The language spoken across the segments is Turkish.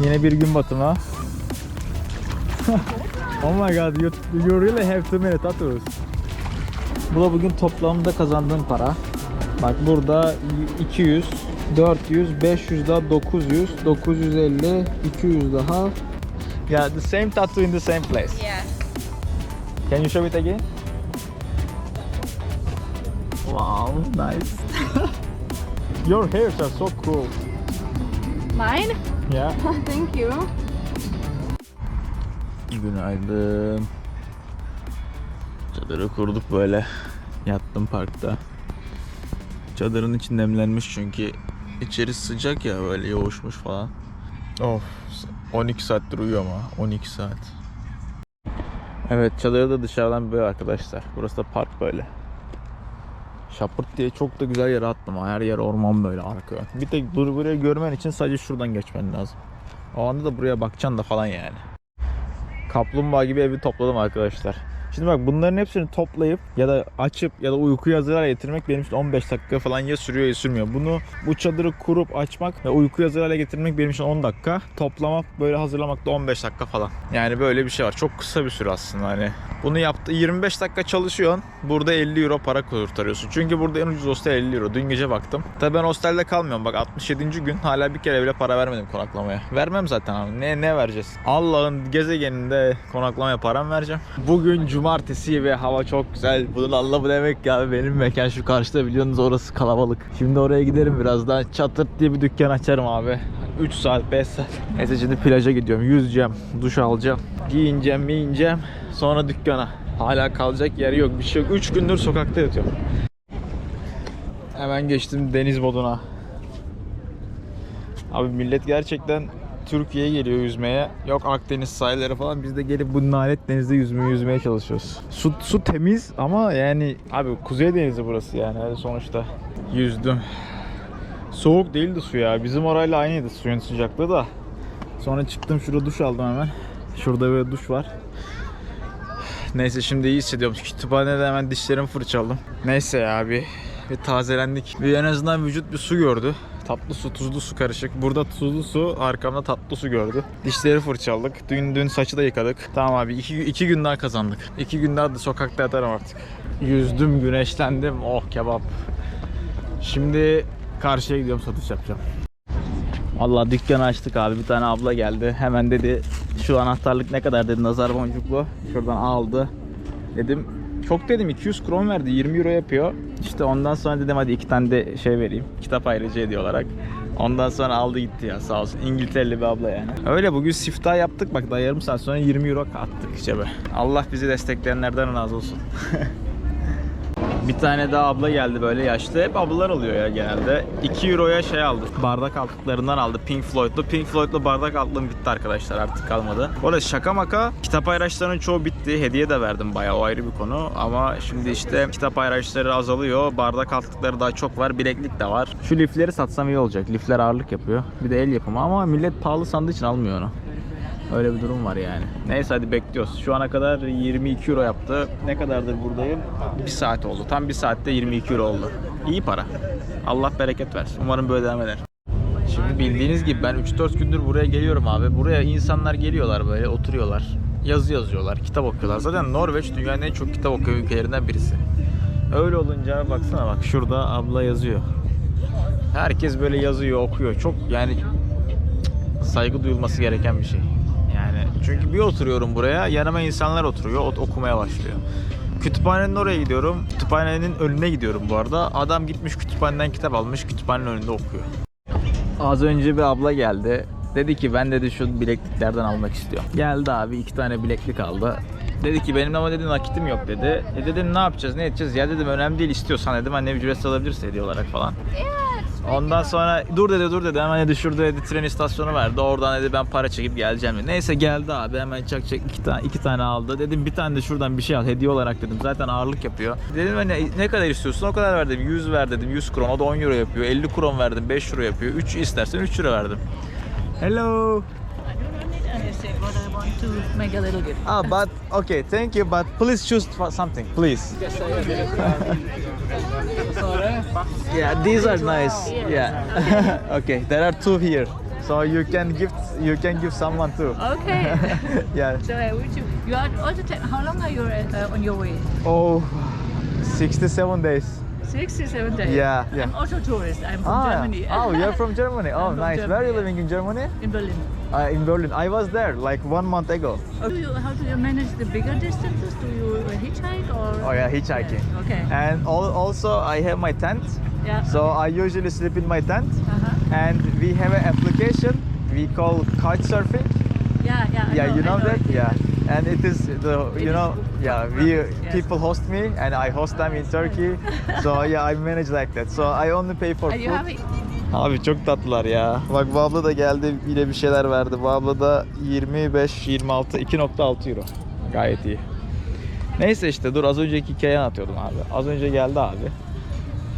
Yine bir gün batımı. oh my god, you, you really have too many tattoos. Bu da bugün toplamda kazandığım para. Bak burada 200, 400, 500 daha 900, 950, 200 daha. Yeah, the same tattoo in the same place. Yeah. Can you show it again? Wow, nice. Your hairs are so cool. Mine? Yeah. Thank you. Günaydın. Çadırı kurduk böyle. Yattım parkta. Çadırın içi nemlenmiş çünkü içeri sıcak ya böyle yoğuşmuş falan. Of 12 saattir uyuyor ama 12 saat. Evet çadırı da dışarıdan böyle arkadaşlar. Burası da park böyle. Şapırt diye çok da güzel yere attım. Her yer orman böyle arka. Bir tek bur- burayı görmen için sadece şuradan geçmen lazım. O anda da buraya bakacaksın da falan yani. Kaplumbağa gibi evi topladım arkadaşlar. Şimdi bak bunların hepsini toplayıp ya da açıp ya da uykuya hale getirmek benim için 15 dakika falan ya sürüyor ya sürmüyor. Bunu bu çadırı kurup açmak ve uykuya hale getirmek benim için 10 dakika. Toplamak böyle hazırlamak da 15 dakika falan. Yani böyle bir şey var. Çok kısa bir süre aslında hani. Bunu yaptı 25 dakika çalışıyorsun. Burada 50 euro para kurtarıyorsun. Çünkü burada en ucuz hostel 50 euro. Dün gece baktım. Tabii ben hostelde kalmıyorum. Bak 67. gün hala bir kere bile para vermedim konaklamaya. Vermem zaten abi. Ne ne vereceğiz? Allah'ın gezegeninde konaklamaya param vereceğim. Bugün cumartesi ve hava çok güzel. Bunun anlamı demek ya benim mekan şu karşıda biliyorsunuz orası kalabalık. Şimdi oraya giderim birazdan. Çatırt diye bir dükkan açarım abi. 3 saat 5 saat. Neyse şimdi plaja gidiyorum. Yüzeceğim. Duş alacağım. Giyineceğim miyineceğim. Sonra dükkana. Hala kalacak yer yok. Bir şey yok. 3 gündür sokakta yatıyorum. Hemen geçtim deniz moduna. Abi millet gerçekten Türkiye'ye geliyor yüzmeye. Yok Akdeniz sahilleri falan. Biz de gelip bu nalet denizde yüzmeye yüzmeye çalışıyoruz. Su, su temiz ama yani abi Kuzey Denizi burası yani Hadi sonuçta. Yüzdüm. Soğuk değildi su ya. Bizim orayla aynıydı suyun sıcaklığı da. Sonra çıktım şurada duş aldım hemen. Şurada böyle duş var. Neyse şimdi iyi hissediyorum. Kütüphanede hemen dişlerimi fırçaladım. Neyse ya bir, bir tazelendik. Bir en azından vücut bir su gördü. Tatlı su, tuzlu su karışık. Burada tuzlu su, arkamda tatlı su gördü. Dişleri fırçaladık. Dün dün saçı da yıkadık. Tamam abi iki, iki gün daha kazandık. İki gün daha da sokakta yatarım artık. Yüzdüm, güneşlendim. Oh kebap. Şimdi karşıya gidiyorum satış yapacağım. Vallahi dükkanı açtık abi. Bir tane abla geldi. Hemen dedi şu anahtarlık ne kadar dedi nazar boncuklu. Şuradan aldı. Dedim çok dedim 200 kron verdi 20 euro yapıyor. İşte ondan sonra dedim hadi iki tane de şey vereyim. Kitap ayrıcı hediye olarak. Ondan sonra aldı gitti ya sağ olsun. İngiltereli bir abla yani. Öyle bugün siftah yaptık bak daha yarım saat sonra 20 euro attık cebe. Allah bizi destekleyenlerden razı olsun. Bir tane daha abla geldi böyle yaşlı. Hep ablalar oluyor ya genelde. 2 euroya şey aldı. Bardak altlıklarından aldı. Pink Floyd'lu. Pink Floyd'lu bardak altlığım bitti arkadaşlar artık kalmadı. Bu arada şaka maka kitap ayraçlarının çoğu bitti. Hediye de verdim bayağı o ayrı bir konu. Ama şimdi işte kitap ayraçları azalıyor. Bardak altlıkları daha çok var. Bileklik de var. Şu lifleri satsam iyi olacak. Lifler ağırlık yapıyor. Bir de el yapımı ama millet pahalı sandığı için almıyor onu. Öyle bir durum var yani. Neyse hadi bekliyoruz. Şu ana kadar 22 euro yaptı. Ne kadardır buradayım? Bir saat oldu. Tam bir saatte 22 euro oldu. İyi para. Allah bereket versin. Umarım böyle devam eder. Şimdi bildiğiniz gibi ben 3-4 gündür buraya geliyorum abi. Buraya insanlar geliyorlar böyle oturuyorlar. Yazı yazıyorlar, kitap okuyorlar. Zaten Norveç dünyanın en çok kitap okuyan ülkelerinden birisi. Öyle olunca baksana bak şurada abla yazıyor. Herkes böyle yazıyor, okuyor. Çok yani saygı duyulması gereken bir şey. Çünkü bir oturuyorum buraya, yanıma insanlar oturuyor, ot- okumaya başlıyor. Kütüphanenin oraya gidiyorum. Kütüphanenin önüne gidiyorum bu arada. Adam gitmiş kütüphaneden kitap almış, kütüphanenin önünde okuyor. Az önce bir abla geldi. Dedi ki ben dedi şu bilekliklerden almak istiyorum. Geldi abi iki tane bileklik aldı. Dedi ki benim ama dedi nakitim yok dedi. E dedim ne yapacağız ne edeceğiz ya dedim önemli değil istiyorsan dedim anne ücretsiz alabilirse hediye olarak falan. Ondan sonra dur dedi dur dedi. Hemen dedi şurada dedi tren istasyonu vardı. Oradan dedi ben para çekip geleceğim dedi. Neyse geldi abi. Hemen çak çak iki tane, iki tane aldı. Dedim bir tane de şuradan bir şey al. Hediye olarak dedim. Zaten ağırlık yapıyor. Dedim hani ne kadar istiyorsun? O kadar ver dedim 100 ver dedim. 100 kron. O da 10 euro yapıyor. 50 kron verdim. 5 euro yapıyor. 3 istersen 3 euro verdim. Hello. And you say I want to make a little gift. Ah, but okay, thank you, but please choose for something, please. yeah, these are nice. Yeah. okay, there are two here. So you can give you can give someone too. Okay. yeah. so uh, would you, you are also how long are you uh, on your way? Oh, 67 days. Six to seven days. Yeah, yeah. I'm also tourist. I'm from Ah, Germany. oh, you're from Germany. Oh, from nice. Where are you living in Germany? in Berlin. Uh, in Berlin. I was there like one month ago. How do you, how do you manage the bigger distances? Do you uh, hitchhike or? Oh yeah, hitchhiking. Yeah, Okay. And al- also I have my tent. yeah. So I usually sleep in my tent. uh-huh. And we have an application we call kite surfing. Yeah, yeah. I Yeah, you I know that? it, Yeah. And it is the It you know yeah we Yes. people host me and I host them in Turkey. so yeah I manage like that. So I only pay for you food. Abi çok tatlılar ya. Bak bu abla da geldi yine bir şeyler verdi. Bu abla da 25 26 2.6 euro. Gayet iyi. Neyse işte dur az önceki hikayeyi anlatıyordum abi. Az önce geldi abi.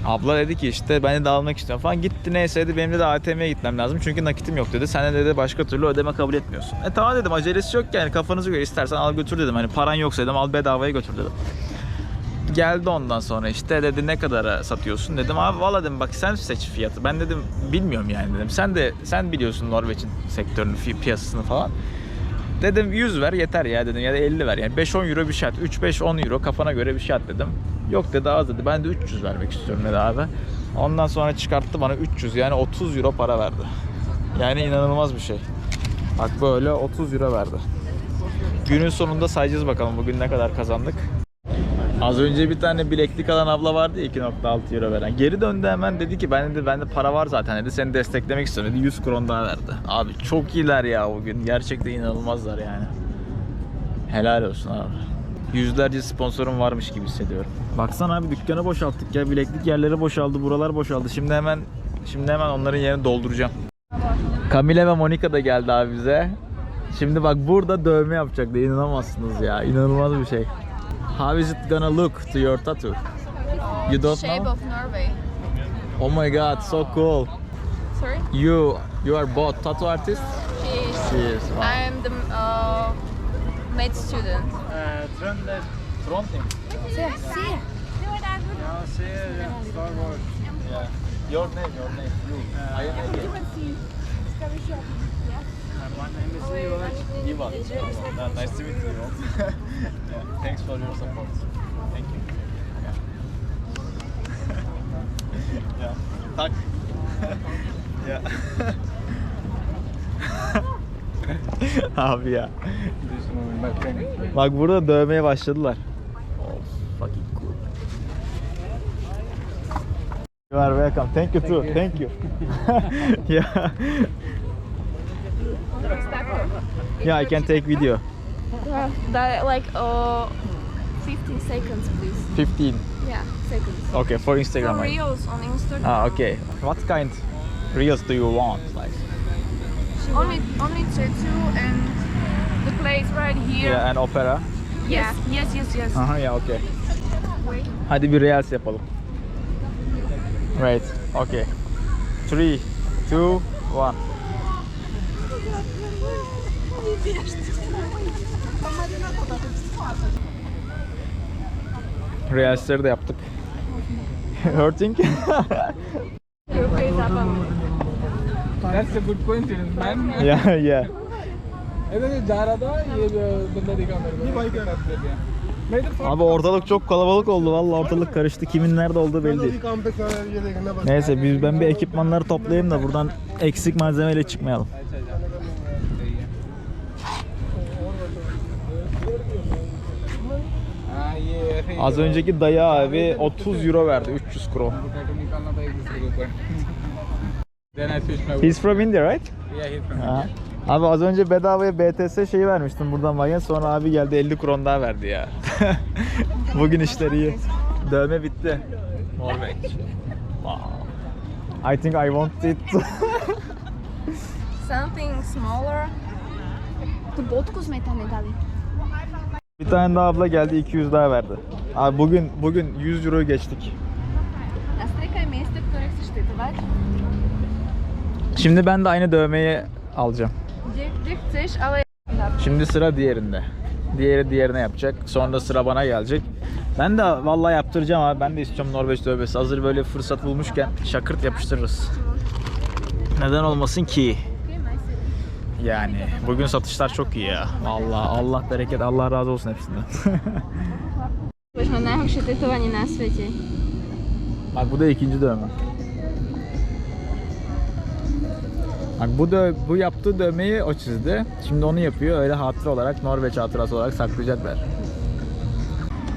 Abla dedi ki işte ben de almak istiyorum falan. Gitti neyse dedi benim de ATM'ye gitmem lazım. Çünkü nakitim yok dedi. Sen de dedi başka türlü ödeme kabul etmiyorsun. E tamam dedim acelesi yok yani kafanızı göre istersen al götür dedim. Hani paran yoksa dedim al bedavaya götür dedim. Geldi ondan sonra işte dedi ne kadara satıyorsun? Dedim abi valla dedim bak sen seç fiyatı. Ben dedim bilmiyorum yani. Dedim sen de sen biliyorsun Norveç'in sektörünü piyasasını falan. Dedim 100 ver yeter ya. Dedim ya da 50 ver. Yani 5-10 euro bir şey at 3-5-10 euro kafana göre bir şey dedim. Yok dedi az dedi. Ben de 300 vermek istiyorum dedi abi. Ondan sonra çıkarttı bana 300 yani 30 euro para verdi. Yani inanılmaz bir şey. Bak böyle 30 euro verdi. Günün sonunda sayacağız bakalım bugün ne kadar kazandık Az önce bir tane bileklik alan abla vardı ya 2.6 euro veren. Geri döndü hemen dedi ki ben dedi bende para var zaten dedi seni desteklemek istiyorum dedi 100 kron daha verdi. Abi çok iyiler ya bugün. Gerçekten inanılmazlar yani. Helal olsun abi. Yüzlerce sponsorum varmış gibi hissediyorum. Baksana abi dükkanı boşalttık ya bileklik yerleri boşaldı buralar boşaldı. Şimdi hemen şimdi hemen onların yerini dolduracağım. Camille ve Monica da geldi abi bize. Şimdi bak burada dövme yapacaklar. İnanamazsınız ya. İnanılmaz bir şey. How is it gonna look to your tattoo? You don't shape know? of Norway. Oh my god, so cool. Sorry? You you are both tattoo artists? She is. She is. Wow. I'm the uh, med student. Trønder Trondheim. Se, se. Ja, ser Star Wars. Yeah. Your name, your name. You. I am again. My name is Ivan. Ivan. Yeah, nice to meet you. yeah. Thanks for your support. Thank you. Yeah. yeah. Tak. yeah. Abi ya. Bak burada dövmeye başladılar. Oh, fucking cool. You are welcome. Thank you too. Thank you. yeah. Yeah, I can take video. That like uh, 15 seconds, please. 15. Yeah, seconds. Okay, for Instagram. For reels on Instagram. Ah, okay. What kind reels do you want? Like, Only, only tattoo and the place right here. yeah, and opera. Yes, yes, yes, yes. Aha, yeah, okay. Hadi bir reels yapalım. Right. Okay. 3 2 1. Reelsleri de yaptık. Hurting? Your face up on That's a good coincidence, man. yeah, yeah. इधर से जा रहा था ये जो बंदा दिखा मेरे को ये भाई क्या करते हैं मैं इधर Abi ortalık çok kalabalık oldu. Vallahi ortalık karıştı. Kimin nerede olduğu belli değil. काम पे कर ये देखना बस Neyse biz ben bir ekipmanları toplayayım da buradan eksik malzemeyle çıkmayalım. Az önceki dayı abi 30 euro verdi. 300 kron. he's from India right? Yeah, he's from India. Abi az önce bedavaya BTS şeyi vermiştim buradan manyak. Sonra abi geldi 50 kron daha verdi ya. Bugün işler iyi. Dövme bitti. Norveç. Wow. I think I want it. Something smaller. Tu botku smetane dali? Bir tane daha abla geldi 200 daha verdi. Abi bugün bugün 100 euro geçtik. Şimdi ben de aynı dövmeyi alacağım. Şimdi sıra diğerinde. Diğeri diğerine yapacak. Sonra sıra bana gelecek. Ben de vallahi yaptıracağım abi. Ben de istiyorum Norveç dövmesi. Hazır böyle fırsat bulmuşken şakırt yapıştırırız. Neden olmasın ki? Yani bugün satışlar çok iyi ya. Vallahi Allah bereket, Allah razı olsun hepsinden. Mám najhoršie tetovanie na svete. Bak bu da ikinci dövme. Bak bu dö bu yaptığı dövmeyi o çizdi. Şimdi onu yapıyor. Öyle hatıra olarak Norveç hatırası olarak saklayacaklar.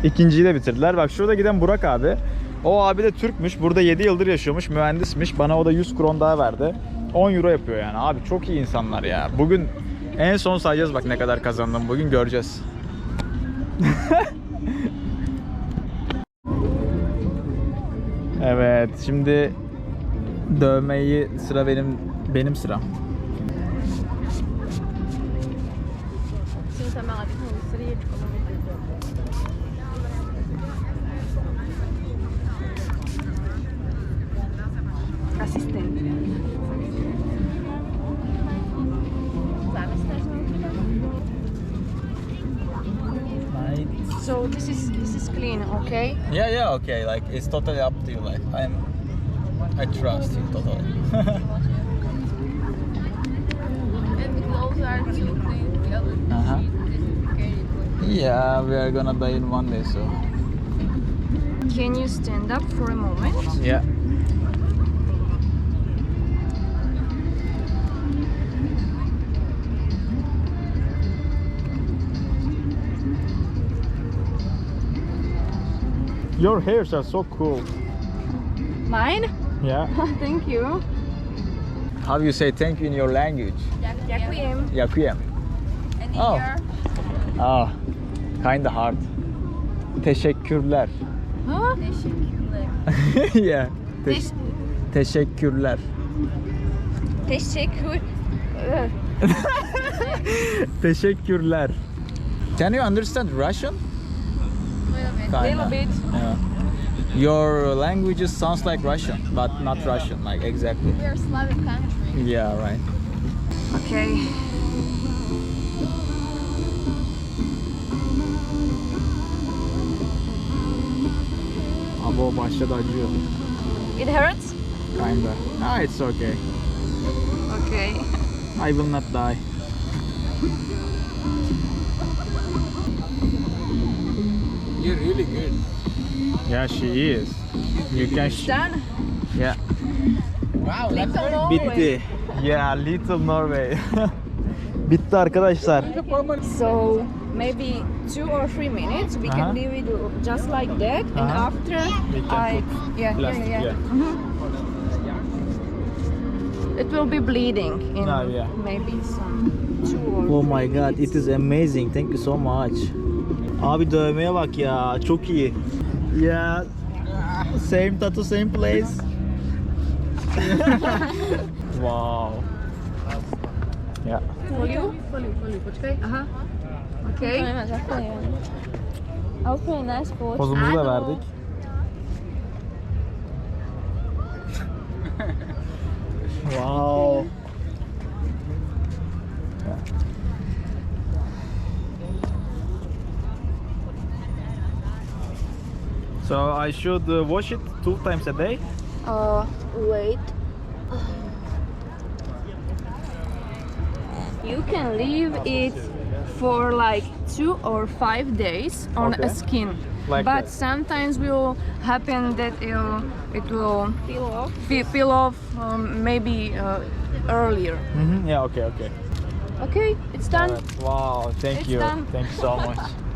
İkinciyi de bitirdiler. Bak şurada giden Burak abi. O abi de Türkmüş. Burada 7 yıldır yaşıyormuş. Mühendismiş. Bana o da 100 kron daha verdi. 10 euro yapıyor yani. Abi çok iyi insanlar ya. Bugün en son sayacağız bak ne kadar kazandım. Bugün göreceğiz. Evet, şimdi dövmeyi sıra benim benim sıram. This is this is clean, okay? Yeah, yeah, okay. Like it's totally up to you. Like I'm, I trust you totally. And the gloves are too clean together. uh-huh. Okay. Yeah, we are gonna die in one day, so. Can you stand up for a moment? Yeah. Your hairs are so cool. Mine? Yeah. Thank you. How do you say thank you in your language? Yakuyem. And Oh. here, Ah, kinda hard. Teşekkürler. Huh? yeah. Te- teşekkürler. Teşekkür. Teşekkürler. Can you understand Russian? Little bit. Yeah. Your languages sounds like Russian, but not Russian, like exactly. we are Slavic country. Yeah, right. Okay. Abo başladı acıyor. It hurts? Kinda. Ah, it's okay. Okay. I will not die. You're really good. Yeah, she is. You can. Sh- Done. yeah. Wow, that's very Bitti. Yeah, little Norway. Bitti arkadaşlar. So maybe two or three minutes we can leave it just like that and after We can I put yeah, plastic, yeah, yeah. yeah. Mhm. It will be bleeding in Ah, yeah. maybe some two or Oh my god, it is amazing. Thank you so much. Abi dövmeye bak ya, çok iyi. Yeah, same tattoo, same place. wow. Yeah. You, for you. Počkaj. Aha. Okay. Okay, nice. Pozumuzu da verdik. I should uh, wash it two times a day. Uh, wait. You can leave it for like two or five days on Okay. a skin. Like but that. sometimes will happen that it'll, it will peel off, peel off um, maybe uh, earlier. Mm-hmm. Yeah. Okay. Okay. Okay, it's done. Evet, Wow, thank It's you. done. Thank you so much.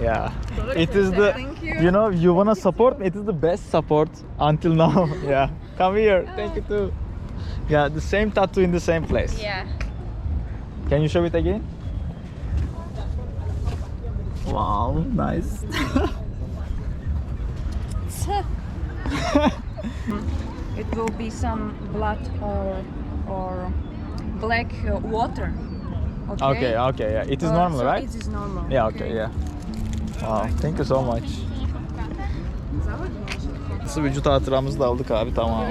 yeah. It is the Thank you. you know, you wanna support it is the best support until now. yeah. Come here. Thank you too. Yeah, the same tattoo in the same place. Yeah. Can you show it again? Wow, nice. It will be some blood or or black uh, water. Okay. okay, okay, yeah. It is Uh, normal, so right? It is normal. Yeah, okay, yeah. Wow, thank you so much. Nasıl vücut hatıramızı da aldık abi tamam.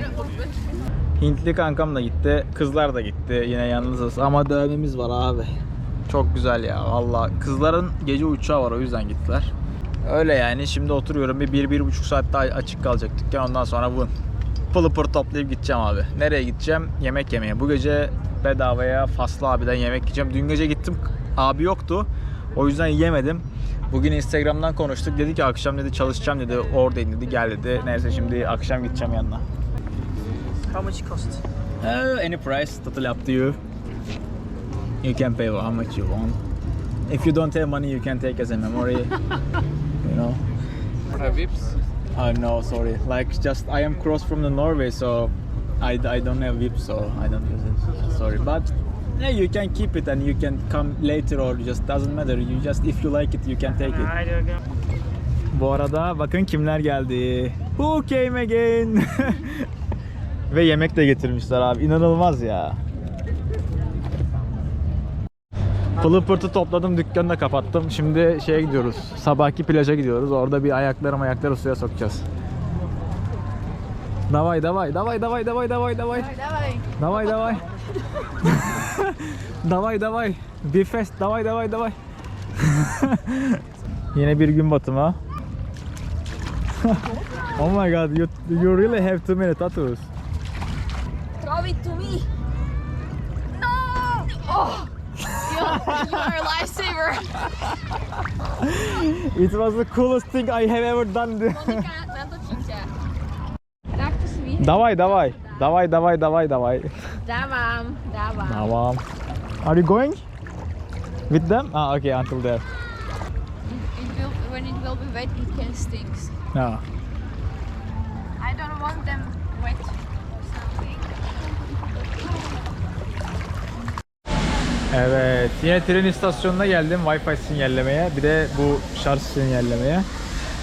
Hintli kankam da gitti, kızlar da gitti. Yine yalnızız ama dövmemiz var abi. Çok güzel ya valla. Kızların gece uçağı var o yüzden gittiler. Öyle yani şimdi oturuyorum bir, bir, bir buçuk saat daha açık kalacak dükkan ondan sonra vın. pılı toplayıp gideceğim abi. Nereye gideceğim? Yemek yemeye. Bu gece bedavaya Faslı abiden yemek yiyeceğim. Dün gece gittim. Abi yoktu. O yüzden yemedim. Bugün Instagram'dan konuştuk. Dedi ki akşam dedi çalışacağım dedi. Oradayım dedi. Gel dedi. Neyse şimdi akşam gideceğim yanına. How much it cost? Uh, any price, totally up to you. You can pay how much you want. If you don't have money, you can take as a memory. you know. Vips? Uh, no, sorry. Like just I am cross from the Norway, so I, I don't have VIP, so I don't use it. Sorry, but yeah, you can keep it and you can come later or just doesn't matter. You just if you like it, you can take it. Bu arada bakın kimler geldi. Who came again? Ve yemek de getirmişler abi. İnanılmaz ya. Pılı pırtı topladım, dükkanı da kapattım. Şimdi şeye gidiyoruz. Sabahki plaja gidiyoruz. Orada bir ayaklarım ayakları suya sokacağız. Davay davay davay davay davay davay davay. Davay davay. davay davay. Bir fest davay davay davay. Yine bir gün batımı. oh my god, you, you really have too many tattoos. Throw it to me. No! Oh! You, you are a lifesaver. It was the coolest thing I have ever done. Monika, na to cięcie. Tak to Dawam, dawam. Tamam. Are you going? With them? Ah, okay, until there. It will, when it will be wet, it can stink. Ah. I don't want them wet or something. Evet, yine tren istasyonuna geldim Wi-Fi sinyallemeye. Bir de bu şarj sinyallemeye.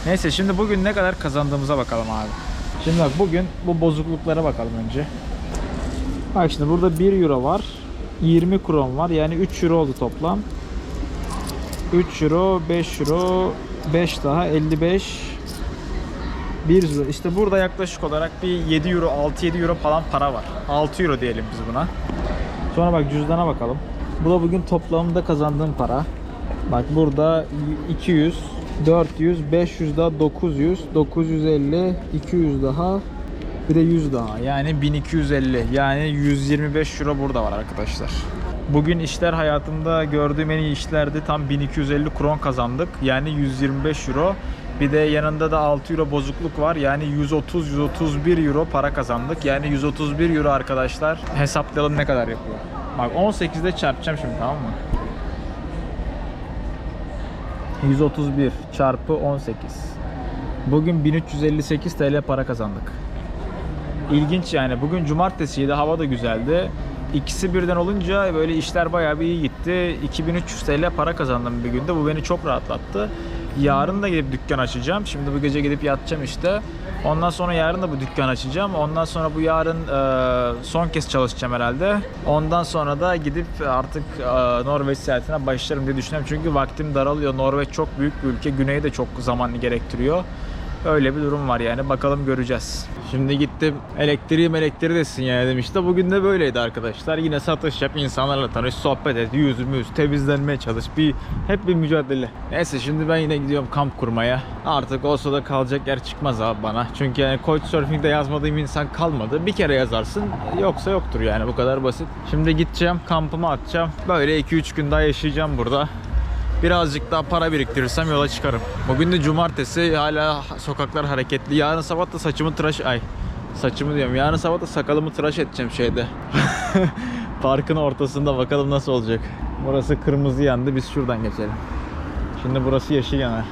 Neyse şimdi bugün ne kadar kazandığımıza bakalım abi. Şimdi bak bugün bu bozukluklara bakalım önce. Bak şimdi burada 1 euro var. 20 kron var. Yani 3 euro oldu toplam. 3 euro, 5 euro, 5 daha 55 1 euro. İşte burada yaklaşık olarak bir 7 euro, 6-7 euro falan para var. 6 euro diyelim biz buna. Sonra bak cüzdana bakalım. Bu da bugün toplamda kazandığım para. Bak burada 200, 400, 500 daha 900, 950, 200 daha bir de 100 daha. Yani 1250. Yani 125 euro burada var arkadaşlar. Bugün işler hayatımda gördüğüm en iyi işlerdi. Tam 1250 kron kazandık. Yani 125 euro. Bir de yanında da 6 euro bozukluk var. Yani 130-131 euro para kazandık. Yani 131 euro arkadaşlar. Hesaplayalım ne kadar yapıyor. Bak 18'de çarpacağım şimdi tamam mı? 131 çarpı 18. Bugün 1358 TL para kazandık. İlginç yani. Bugün cumartesiydi. Hava da güzeldi. İkisi birden olunca böyle işler bayağı bir iyi gitti. 2300 TL para kazandım bir günde. Bu beni çok rahatlattı. Yarın da gidip dükkan açacağım. Şimdi bu gece gidip yatacağım işte. Ondan sonra yarın da bu dükkan açacağım. Ondan sonra bu yarın e, son kez çalışacağım herhalde. Ondan sonra da gidip artık e, Norveç seyahatine başlarım diye düşünüyorum. Çünkü vaktim daralıyor. Norveç çok büyük bir ülke. Güneyi de çok zamanını gerektiriyor. Öyle bir durum var yani. Bakalım göreceğiz. Şimdi gittim elektriği elektriği desin yani demişti. Bugün de böyleydi arkadaşlar. Yine satış yap, insanlarla tanış, sohbet et, yüz müz, temizlenmeye çalış. Bir, hep bir mücadele. Neyse şimdi ben yine gidiyorum kamp kurmaya. Artık olsa da kalacak yer çıkmaz abi bana. Çünkü yani Couchsurfing'de yazmadığım insan kalmadı. Bir kere yazarsın yoksa yoktur yani bu kadar basit. Şimdi gideceğim kampımı atacağım. Böyle 2-3 gün daha yaşayacağım burada. Birazcık daha para biriktirirsem yola çıkarım. Bugün de cumartesi hala sokaklar hareketli. Yarın sabah da saçımı tıraş ay saçımı diyorum. Yarın sabah da sakalımı tıraş edeceğim şeyde. Parkın ortasında bakalım nasıl olacak. Burası kırmızı yandı. Biz şuradan geçelim. Şimdi burası yeşil yanar.